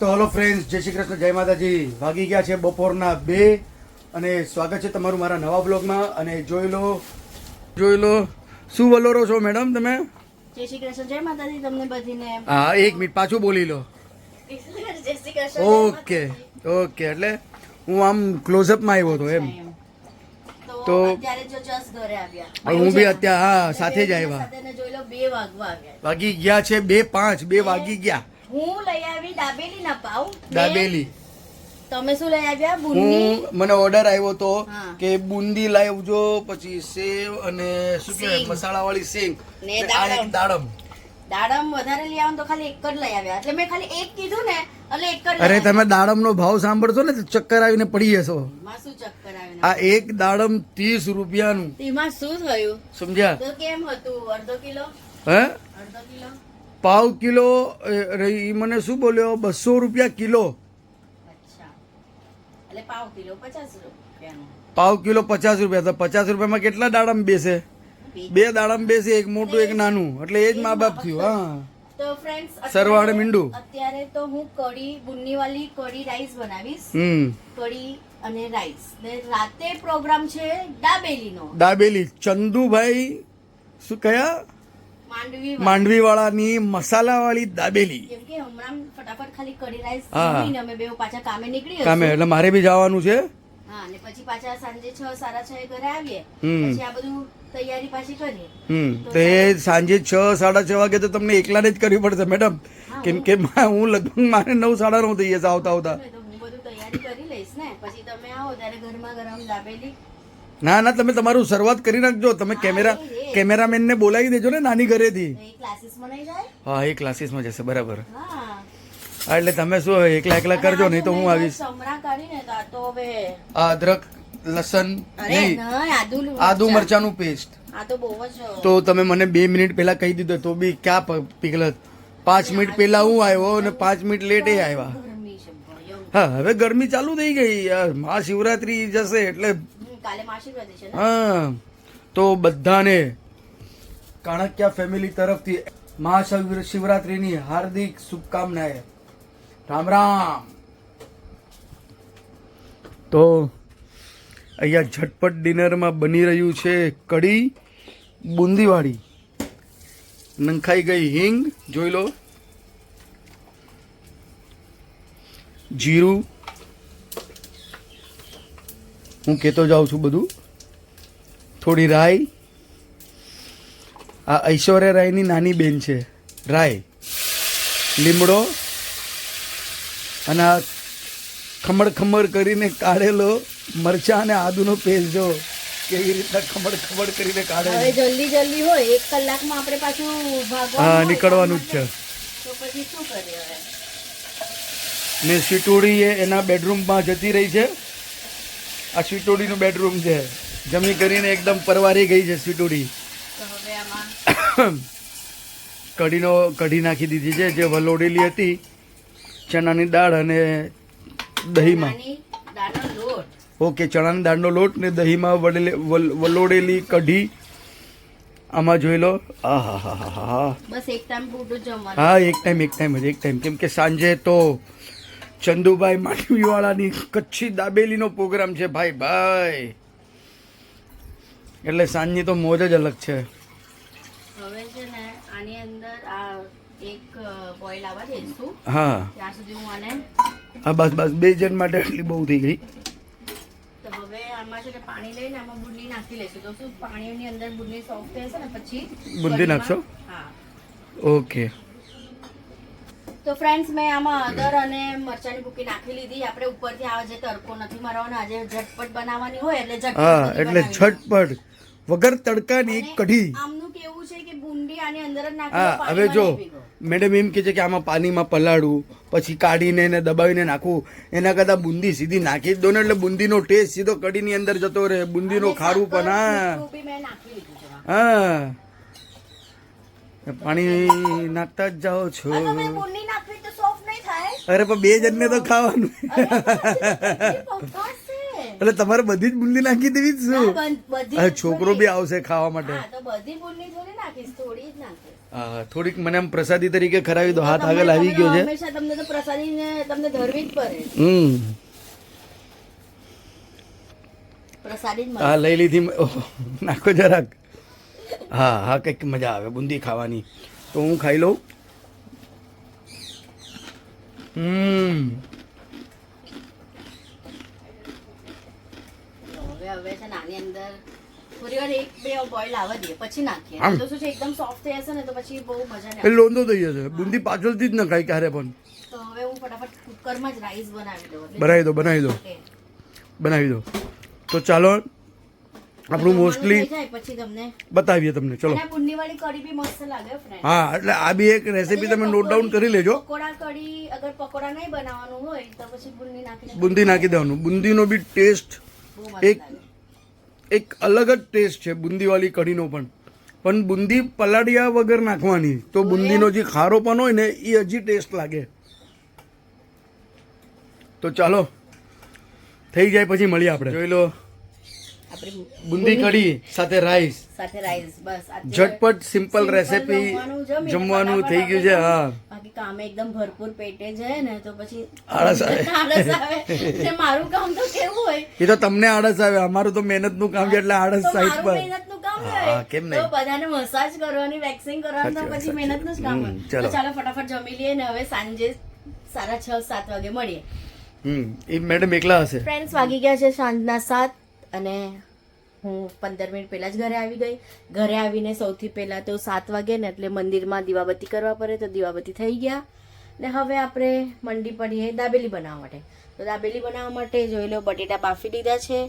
તો hello friends જય શ્રી કૃષ્ણ જય માતાજી. વાગી ગયા છે બપોરના બે અને સ્વાગત છે તમારું મારા નવા બ્લોગમાં અને જોઈ લો જોઈ લો શું વલોરો છો મેડમ તમે? જય શ્રી કૃષ્ણ જય માતાજી તમને બધીને. હા એક મિનિટ પાછું બોલી લો. ઓકે ઓકે એટલે હું આમ ક્લોઝઅપમાં આવ્યો હતો એમ. તો હું બી અત્યારે હા સાથે જ આવ્યા. વાગી ગયા છે બે પાંચ બે વાગી ગયા. હું લઈ આવી દાબેલી ના પાઉં દાબેલી. તમે શું લઈ આવ્યા? બુંદી? મને ઓર્ડર આવ્યો તો કે બુંદી લાવજો પછી સેવ અને શું કહેવાય. મસાલા વાળી સિંગ. ને દાડમ. દાડમ. વધારે લઈ આવો તો ખાલી એક જ લઈ આવ્યા. એટલે મેં ખાલી એક કીધું ને એટલે એક જ અરે તમે તમે દાડમનો ભાવ સાંભળશો ને ચક્કર આવીને પડી જશો. શું ચક્કર આવીને? આ એક દાડમ ત્રીસ રૂપિયાનું. એમાં શું થયું? સમજ્યા? તો કેમ હતું? અડધો કિલો? હે? અડધો કિલો? પાવ કિલો એ, મને શું બોલ્યો? બસો રૂપિયા કિલો. પાવ કિલો પચાસ રૂપિયા. તો પચાસ રૂપિયામાં કેટલા દાડમ બેસે? બે. દાડમ બેસે એક મોટું એક નાનું. એટલે એ જ મા બાપ થયું હા. તો ફ્રેન્ડ્સ સરવાળે મીંડું. અત્યારે તો હું કઢી બુન્ની વાળી કઢી રાઈસ બનાવીશ. હમ. કઢી અને રાઈસ ને રાતે પ્રોગ્રામ છે દાબેલીનો. દાબેલી. ચંદુભાઈ શું કયા? માંડવી વાળાની મસાલા વાળી દાબેલી. કેમ. એટલે મારે બી જવાનું છે. પછી પાછા સાંજે છ સાડા છ ઘરે આવીએ. હમ. પછી આ બધું તૈયારી પાછી કરીએ. હમ. તો એ સાંજે છ સાડા છ વાગે તો તમને એકલાને જ કરવી પડશે મેડમ. કેમ કે હું લગભગ મારે નવ સાડા નવ થઈ જશે આવતા આવતા. હું બધું તૈયારી કરી લઈશ ને. પછી તમે આવો ત્યારે ઘરમાં ગરમ દાબેલી ના ના તમે તમારું શરૂઆત કરી નાખજો. તમે કેમેરા કેમેરામેનને બોલાવી દેજો ને નાની ઘરેથી. હા એ ક્લાસીસમાં જશે બરાબર. હા. એટલે તમે શું એકલા એકલા કરજો નહીં તો હું આવીશ. અદરક લસણ નહીં. આદુ આદુ મરચાનું પેસ્ટ તો તમે મને બે મિનિટ પહેલા કહી દીધો તો બી ક્યાં પ- પીગલત પાંચ મિનિટ પહેલા હું આવ્યો અને પાંચ મિનિટ લેટે આવ્યા. હા હવે ગરમી ચાલુ થઈ ગઈ. યાર મહાશિવરાત્રી જશે એટલે હા, તો બધાને કાણક્યા ફેમિલી તરફથી શિવરાત્રીની હાર્દિક શુભકામનાએ રામ રામ. તો અહીંયા ઝટપટ ડિનરમાં બની રહ્યું છે કઢી બુંદીવાળી. નંખાઈ ગઈ હિંગ, જોઈ લો. જીરું હું કહેતો જાઉં છું બધું. થોડી રાય. આ ઐશ્વર્યા રાયની નાની બેન છે. રાય. લીમડો અને આ ખમડ ખમડ કરીને કાઢેલો મરચા અને આદુનો પેસ્ટ. જો કેવી રીતના ખમડ ખમડ કરીને કાઢે હવે જલ્દી જલ્દી હોય એક કલાકમાં આપણે પાછું હા નીકળવાનું જ છે. તો પછી શું કરીએ હવે? ને સીટોડી એના બેડરૂમમાં જતી રહી છે. આ સીટોડીનું બેડરૂમ છે. જમી કરીને એકદમ પરવારી ગઈ છે આમાં કઢીનો કઢી નાખી દીધી છે જે વલોડેલી હતી. ચણાની દાળ અને દહીંમાં. ઓકે ચણાની દાળનો લોટ ને દહીંમાં વડેલે વલોડેલી કઢી. આમાં જોઈ લો. હા હા હા હા હા હા એક ટાઈમ એક ટાઈમ જ એક ટાઈમ કેમ કે સાંજે તો ચંદુભાઈ માંડવીવાળાની કચ્છી દાબેલીનો પ્રોગ્રામ છે. ભાઈ ભાઈ. એટલે સાંજની તો મોજ જ અલગ છે. હવે છે ને આની અંદર આ એક બોઇલ આવવા દઈશું. હા. ત્યાં સુધી હું આને હા બસ બસ. બે જણ માટે એટલી બહુ થઈ ગઈ. તો હવે આમાં છે ને પાણી લઈને આમાં બુંદી નાખી લેશું તો શું પાણીની અંદર બુંદી સોફ્ટ થશે ને પછી બુંદી નાખશો? હા. ઓકે. તો ફ્રેન્ડ્સ મેં આમાં અદર અને મરચાની ભૂકી નાખી લીધી. આપણે ઉપરથી આ જે તડકો નથી મારવાનો આજે ઝટપટ બનાવવાની હોય એટલે ઝટપટ હા એટલે ઝટપટ. વગર તડકાની એક કઢી. આમનું કેવું છે કે બુંદી આની અંદર જ નાખી હા હવે જો. મેડમ એમ કે છે કે આમાં પાણીમાં પલાળવું પછી કાઢીને એને દબાવીને નાખવું એના કરતાં બુંદી સીધી નાખી જ દો ને એટલે બુંદીનો ટેસ્ટ સીધો કઢીની અંદર જતો રહે બુંદીનો ખારું પણ હા. હા. પાણી નાખતા જ જાઓ છો. અરે પણ બે જણને તો ખાવાનું. એટલે તમારે બધી જ બુંદી નાખી દેવી જ શું? છોકરો બી આવશે ખાવા માટે. થોડીક મને આમ પ્રસાદી તરીકે ખરાવી દો. હાથ આગળ આવી ગયો છે. તમને તો પ્રસાદીને તમને ધરવી જ પડે. હમ. પ્રસાદી હા લઈ લીધી નાખો જરાક. હા હા કંઈક મજા આવે બુંદી ખાવાની. તો હું ખાઈ લઉં. હમ. હવે હવે છે ને આની અંદર થોડી એક બે બોઇલ આવવા દઈએ પછી નાખીએ. તો શું છે એકદમ સોફ્ટ થઈ જશે ને તો પછી બહુ મજા નહીં એ લોંદો થઈ જશે. બુંદી પાછળથી જ ના ખાય ક્યારે પણ. તો હવે હું ફટાફટ કુકરમાં જ રાઈસ બનાવી દઉં. બનાવી દો બનાવી દો. બનાવી દો. તો ચાલો આપણું મોસ્ટલી થઈ જાય પછી તમને. બતાવીએ તમને ચલો. અને આ બુંદીવાળી કઢી બી મસ્ત લાગે ફ્રેન્ડ હા એટલે આ બી એક રેસીપી તમે નોટ ડાઉન કરી લેજો. પકોડા કઢી અગર પકોડા નહીં બનાવવાનું હોય તો પછી બુંદી નાખી દેવાનું. બુંદીનો બી ટેસ્ટ એક એક અલગ જ ટેસ્ટ છે બુંદીવાળી કઢીનો પણ. પણ બુંદી પલાડિયા વગર નાખવાની તો બુંદીનો જે ખારો પણ હોય ને એ હજી ટેસ્ટ લાગે. તો ચાલો થઈ જાય પછી મળીએ આપણે. જોઈ લો. આપણી બુંદી કઢી સાથે રાઈસ સાથે રાઈસ બસ. ઝટપટ સિમ્પલ રેસીપી જમવાનું થઈ ગયું છે હા. બાકી કામે એકદમ ભરપૂર પેટે જાય ને તો પછી આળસ આવે. મારું કામ તો કેવું હોય. એ તો તમને આળસ આવે અમારું તો મહેનતનું કામ છે એટલે આળસ સાઈડ મારું પર. મહેનતનું કામ હોય કેમ તો બધાને મસાજ કરવાની વેક્સિંગ કરવાનું તો પછી મહેનતનું જ કામ હોય. ચલો. તો ચાલો ફટાફટ જમી લઈએ ને હવે સાંજે સાડા છ સાત વાગે મળીએ. હમ એ મેડમ એકલા હશે. ફ્રેન્ડ્સ વાગી ગયા છે સાંજના સાત. અને હું પંદર મિનિટ પહેલાં જ ઘરે આવી ગઈ. ઘરે આવીને સૌથી પહેલાં તો સાત વાગે ને એટલે મંદિરમાં દીવાબત્તી કરવા પડે તો દીવાબત્તી થઈ ગયા. ને હવે આપણે મંડી પડીએ દાબેલી બનાવવા માટે. તો દાબેલી બનાવવા માટે જોઈ લો બટેટા બાફી લીધા છે.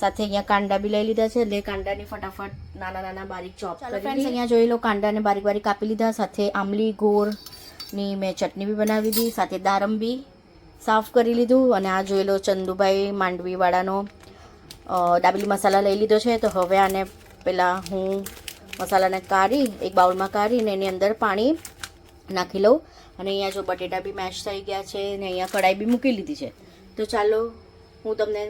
સાથે અહીંયા કાંડા બી લઈ લીધા છે. એટલે કાંડાની ફટાફટ નાના નાના બારીક ચોપ કરી ફ્રેન્ડ્સ અહીંયા જોઈ લો કાંડાને બારીક બારીક કાપી લીધા. સાથે આમલી ગોળની મેં ચટણી બી બનાવી દીધી સાથે દારમ બી સાફ કરી લીધું. અને આ જોઈ લો ચંદુભાઈ માંડવીવાળાનો દાબેલી મસાલા લઈ લીધો છે. તો હવે આને પહેલાં હું મસાલાને કાઢી એક બાઉલમાં કાઢીને એની અંદર પાણી નાખી લઉં. અને અહીંયા જો બટેટા બી મેશ થઈ ગયા છે ને અહીંયા કઢાઈ બી મૂકી લીધી છે. તો ચાલો હું તમને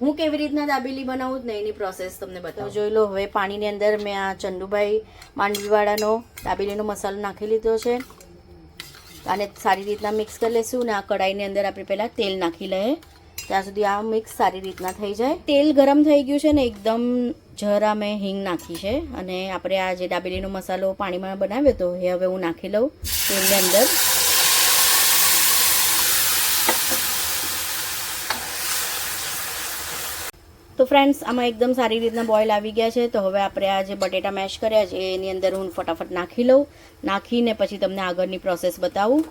હું કેવી રીતના દાબેલી બનાવું ને એની પ્રોસેસ તમને બતાવું. જોઈ લો હવે પાણીની અંદર મેં આ ચંદુભાઈ માંડવીવાળાનો દાબેલીનો મસાલો નાખી લીધો છે. આને સારી રીતના મિક્સ કરી લઈશું ને આ કઢાઈની અંદર આપણે પહેલાં તેલ નાખી લઈએ. ત્યાં સુધી આ મિક્સ સારી રીતના થઈ જાય. તેલ ગરમ થઈ ગયું છે ને એકદમ જરા મેં હિંગ નાખી છે અને આપણે આ જે દાબેલીનો મસાલો પાણીમાં બનાવ્યો હતો એ હવે હું નાખી લઉં તેલની અંદર. તો ફ્રેન્ડ્સ આમાં એકદમ સારી રીતના બોઇલ આવી ગયા છે. તો હવે આપણે આ જે બટેટા મેશ કર્યા છે, એની અંદર હું ફટાફટ નાખી લઉં. નાખીને પછી તમને આગળની પ્રોસેસ બતાવું.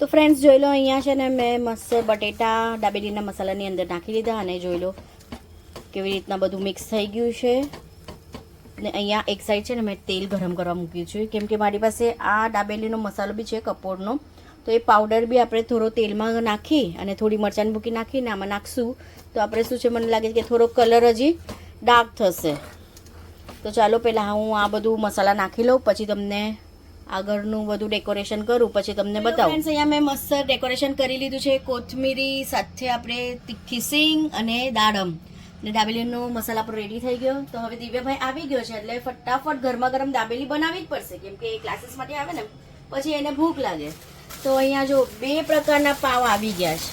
તો ફ્રેન્ડ્સ જોઈ લો, અહીંયા છે ને મેં મસ્ત બટેટા દાબેલીના મસાલાની અંદર નાખી દીધા અને જોઈ લો કેવી રીતના બધું મિક્સ થઈ ગયું છે. ને અહીંયા એક સાઈડ છે ને મેં તેલ ગરમ કરવા મૂક્યું છે. કેમ કે મારી પાસે આ દાબેલીનો મસાલો બી છે કપોળનો તો એ પાવડર બી આપણે થોડો તેલમાં નાખી અને થોડી મરચાંની ભૂકી નાખીને આમાં નાખશું. તો આપણે શું છે, મને લાગે છે કે થોડો કલર હજી ડાર્ક થશે. તો ચાલો, પહેલાં હું આ બધું મસાલા નાખી લઉં, પછી તમને આગળનું બધું ડેકોરેશન કરું પછી તમને બતાવું. અહીંયા મેં મસ્ત ડેકોરેશન કરી લીધું છે. કોથમીરી સાથે આપણે તીખી સિંગ અને દાડમ. અને દાબેલીનો મસાલા પણ રેડી થઈ ગયો. તો હવે દિવ્યભાઈ આવી ગયો છે એટલે ફટાફટ ગરમા ગરમ દાબેલી બનાવવી જ પડશે કેમ કે એ ક્લાસીસ માટે આવે ને. પછી એને ભૂખ લાગે. તો અહીંયા જો બે પ્રકારના પાવ આવી ગયા છે.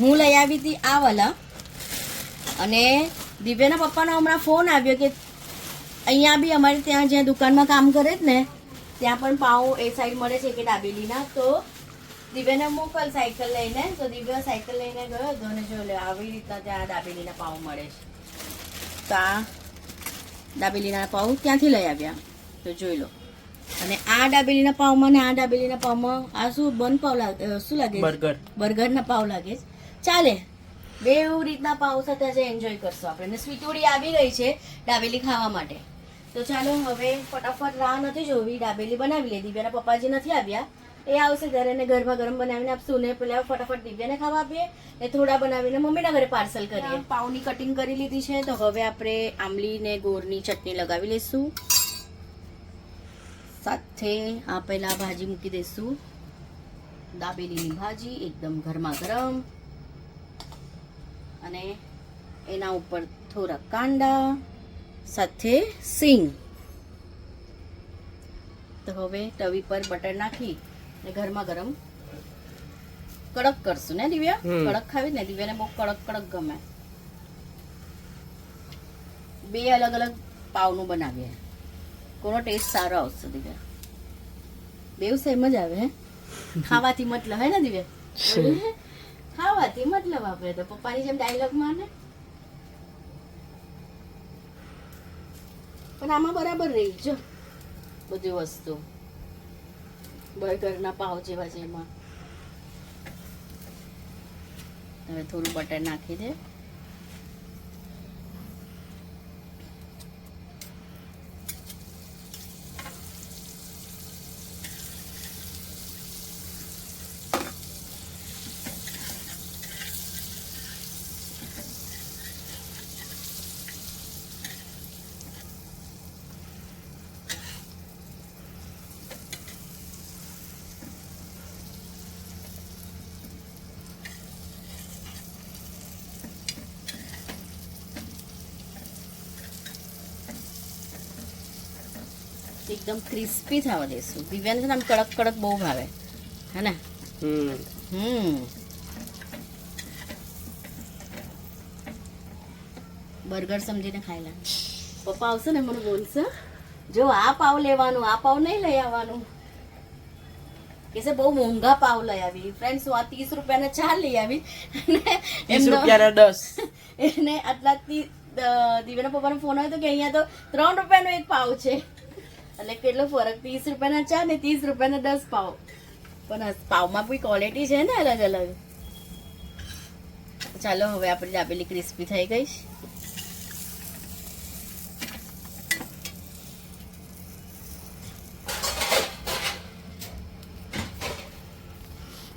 હું લઈ આવી હતી આ વાલા. અને દિવ્યાના પપ્પાનો હમણાં ફોન આવ્યો કે અહીંયા બી અમારે ત્યાં જ્યાં દુકાનમાં કામ કરે જ ને ત્યાં પણ પાઉં એ સાઈડ મળે છે કે ડાબેલીના. તો દિવ્યાને મોકલ સાયકલ લઈને તો દિવ્ય સાયકલ લઈને ગયો હતો અને જો લે આવી રીતના ત્યાં ડાબેલીના પાઉં મળે છે. તો આ ડાબેલીના પાઉં ત્યાંથી લઈ આવ્યા. તો જોઈ લો. અને આ ડાબેલીના પાઉંમાં ને આ ડાબેલીના પાઉંમાં આ શું બંધ પાવ લાગે શું લાગે? બર્ગર. બર્ગરના પાવ લાગે ચાલે. બે એવું રીતના પાવ સાથે આજે એન્જોય કરશું આપણે. ને સ્વીટોડી આવી ગઈ છે ડાબેલી ખાવા માટે. તો ચાલો હવે ફટાફટ રાહ નથી જોવી દાબેલી બનાવી લે દિવ્યાના પપ્પાજી નથી આવ્યા, એ આવશે ઘરે ને ગરમા ગરમ બનાવીને આપશું. ને પેલા ફટાફટ દિવ્યાને ખાવા આપીએ, ને થોડા બનાવીને મમ્મીના ઘરે પાર્સલ કરીએ. પાઉની કટિંગ કરી લીધી છે, તો હવે આપણે આંબલી ને ગોળની ચટણી લગાવી લઈશું. સાથે આ પહેલાં ભાજી મૂકી દઈશું. દાબેલીની ભાજી એકદમ ગરમા ગરમ. અને એના ઉપર થોડા કાંડા સાથે સિંગ. તો હવે તવી પર બટર નાખી ને ગરમા ગરમ કડક કરશું ને દિવ્યા? કડક ખાવી ને દિવ્યાને બહુ કડક કડક ગમે. બે અલગ અલગ પાવનું બનાવીએ. કોનો ટેસ્ટ સારો આવશે દિવ્યા? બેવ સેમ જ આવે હે? ખાવાથી મતલબ હે ને દિવ્યા? ખાવાથી મતલબ આપણે તો પપ્પાની જેમ ડાયલોગ માને પણ આમાં બરાબર રહી. બધી વસ્તુ. બર્ગરના પાવ જેવા એમાં હવે થોડું બટર નાખી દે. એકદમ ક્રિસ્પી થવા દઈશું દિવ્યાને છે ને આમ કડક કડક બહુ ભાવે. હે ને? હમ. બર્ગર સમજીને ખાઈ લે પપ્પા આવશે ને મને બોલશે જો આ પાવ લેવાનું આ પાવ નહીં લઈ આવવાનું. કેસે બહુ મોંઘા પાવ લઈ આવી. ફ્રેન્ડ્સ હું આ ત્રીસ રૂપિયાના ચાર લઈ આવી. ત્રીસ રૂપિયાના દસ. એને આટલા દિવ્યાના પપ્પાનો ફોન આવ્યો તો કે અહીંયા તો ત્રણ રૂપિયાનો એક પાવ છે. એટલે કેટલો ફરક? ત્રીસ રૂપિયાના ચા ને ત્રીસ રૂપિયાના દસ પાવ પણ પાવમાં કોઈ ક્વોલિટી છે ને અલગ અલગ? ચાલો, હવે આપણી દાબેલી ક્રિસ્પી થઈ ગઈ.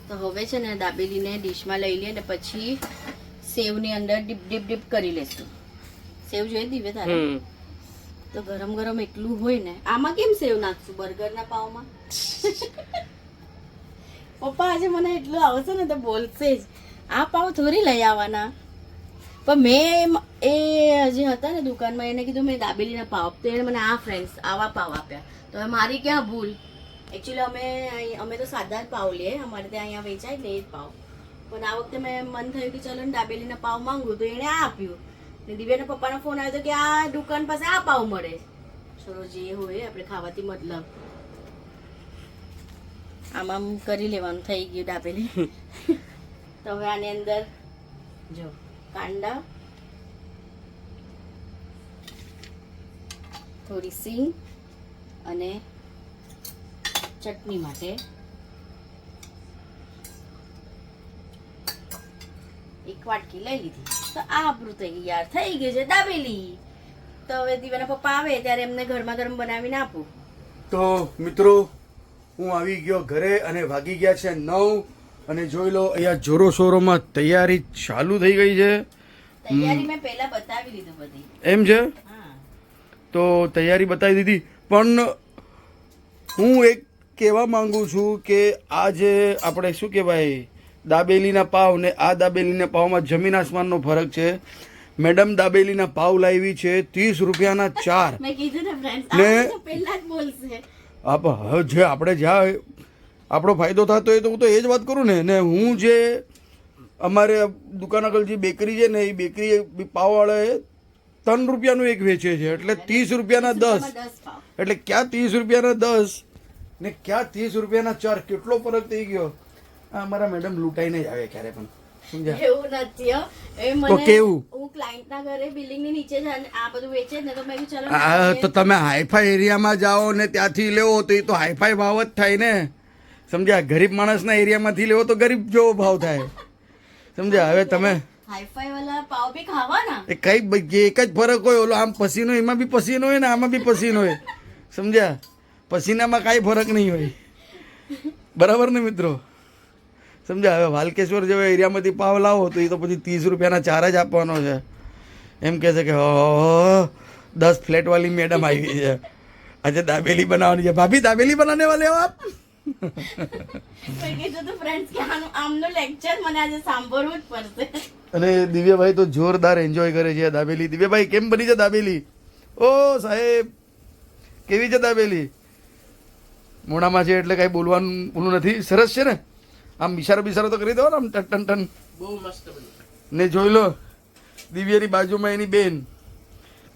તો હવે છે ને દાબેલીને ડીશમાં લઈ લઈએ ને પછી સેવની અંદર ડીપ ડીપ ડીપ કરી લેશું. સેવ જોઈએ દિવ્ય તારે? તો ગરમ ગરમ એટલું હોય ને, આમાં કેમ સેવ નાખશું? બર્ગરના પાવમાં પપ્પા, આજે મને એટલું આવશે ને તો બોલશે જ. આ પાવ થોડી લઈ આવવાના. પણ મેં એ જે હતા ને દુકાનમાં, એને કીધું મેં દાબેલીના પાવ તો એણે મને આ ફ્રેન્ડ્સ આવા પાવ આપ્યા. તો મારી ક્યાં ભૂલ? એકચ્યુઅલી અમે અમે તો સાદા જ પાવ લઈએ. અમારે ત્યાં અહીંયા વેચાય ને જ પાવ પણ આ વખતે મેં મન થયું કે ચલો ને દાબેલીના પાવ માંગુ તો એણે આ આપ્યું. દિવ્યાના પપ્પાનો ફોન આવ્યો કે આ દુકાન પાસે આ પાવ મળે. ચલો જે હોય આપણે ખાવાથી મતલબ. આમ કરી લેવાનું થઈ ગયું ડાબેલી તો હવે આની અંદર જો કાંડા, થોડી સિંગ અને ચટણી માટે એક વાટકી લઈ લીધી. તો આ આપણું તૈયાર થઈ ગયું છે દાબેલી. તો હવે દીવાના પપ્પા આવે ત્યારે એમને ગરમા ગરમ બનાવીને આપું. તો મિત્રો હું આવી ગયો ઘરે અને વાગી ગયા છે નવ અને જોઈ લો અહીંયા જોરો શોરોમાં તૈયારી ચાલુ થઈ ગઈ છે. તૈયારી મેં પહેલા બતાવી દીધું બધી. એમ છે? તો તૈયારી બતાવી દીધી. પણ હું એક કહેવા માંગુ છું કે આ જે આપણે શું કહેવાય? દાબેલીના પાવ ને આ દાબેલીના પાવમાં જમીન આસમાનનો ફરક છે. મેડમ દાબેલીના પાવ લાવી છે ત્રીસ રૂપિયાના ચાર. ને આપ જે આપણે જ્યાં આપણો ફાયદો થતો હોય તો હું તો એ જ વાત કરું ને. ને હું જે અમારે દુકાન આગળ જે બેકરી છે ને એ બેકરી પાવવાળાએ ત્રણ રૂપિયાનું એક વેચે છે. એટલે ત્રીસ રૂપિયાના દસ. એટલે ક્યાં ત્રીસ રૂપિયાના દસ ને ક્યાં ત્રીસ રૂપિયાના ચાર? કેટલો ફરક થઈ ગયો? અમારા મેડમ લૂંટાઈને જ આવે ક્યારે પણ. સમજ્યા? એવું નથી એ તો મને કેવું? હું ક્લાયન્ટ ના ઘરે બિલ્ડિંગ નીચે આ બધું વેચે ને તો મેં ચલો તો તમે હાઈફાઈ એરિયામાં જાઓ ને ત્યાંથી લેવો તો એ તો હાઈફાઈ ભાવ જ થાય ને. સમજ્યા? ગરીબ માણસના એરિયામાંથી લેવો તો ગરીબ જેવો ભાવ થાય. સમજ્યા? હવે તમે હાઈફાઈ વાળા પાવ બી ખાવાના? એ કઈ એક જ ફરક હોય ઓલો આમ પસીનો એમાં બી પસીનો હોય ને આમાં બી પસીનો હોય. સમજ્યા? પસીનામાં કાંઈ ફરક નહીં હોય. બરાબર ને મિત્રો? સમજ્યા? હવે વાલકેશ્વર જેવા એરિયામાંથી પાવ લાવો તો એ તો પછી ત્રીસ રૂપિયાના ચાર જ આપવાનો છે. એમ કહે છે કે "ઓહો, દસ ફ્લેટવાળી મેડમ આવી છે. આજે દાબેલી બનાવવાની છે. ભાભી દાબેલી બનાવને વાલે આપ? અને દિવ્યભાઈ તો જોરદાર એન્જોય કરે છે દાબેલી. દિવ્યભાઈ કેમ બની છે દાબેલી? ઓ સાહેબ કેવી છે દાબેલી? મોડામાં છે એટલે કાંઈ બોલવાનું ઓલું નથી. સરસ છે ને? આમ ઇશારો બિશારો તો કરી દો ને આમ ટન ટન ટન. બહુ મસ્ત ને જોઈ લો દિવ્યની બાજુમાં એની બેન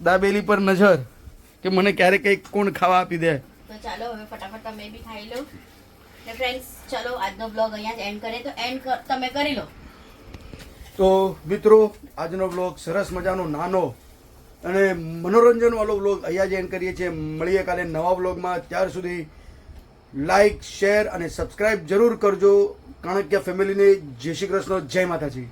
દાબેલી પર નજર કે મને ક્યારેક કંઈક કોણ ખાવા આપી દે. તો ચાલો હવે ફટાફટ તમે બી ખાઈ લો. ને ફ્રેન્ડ્સ ચલો આજનો બ્લોગ અહીંયા જ એન્ડ કરીએ. તો એન્ડ તમે કરી લો. તો મિત્રો આજનો બ્લોગ સરસ મજાનો નાનો અને મનોરંજનવાળો બ્લોગ અહીંયા જ એન્ડ કરીએ છીએ. મળીએ કાલે નવા બ્લોગમાં ત્યાર સુધી લાઈક શેર અને સબસ્ક્રાઈબ જરૂર કરજો. કાણક્યા ફેમિલીને જય શ્રી કૃષ્ણ જય માતાજી.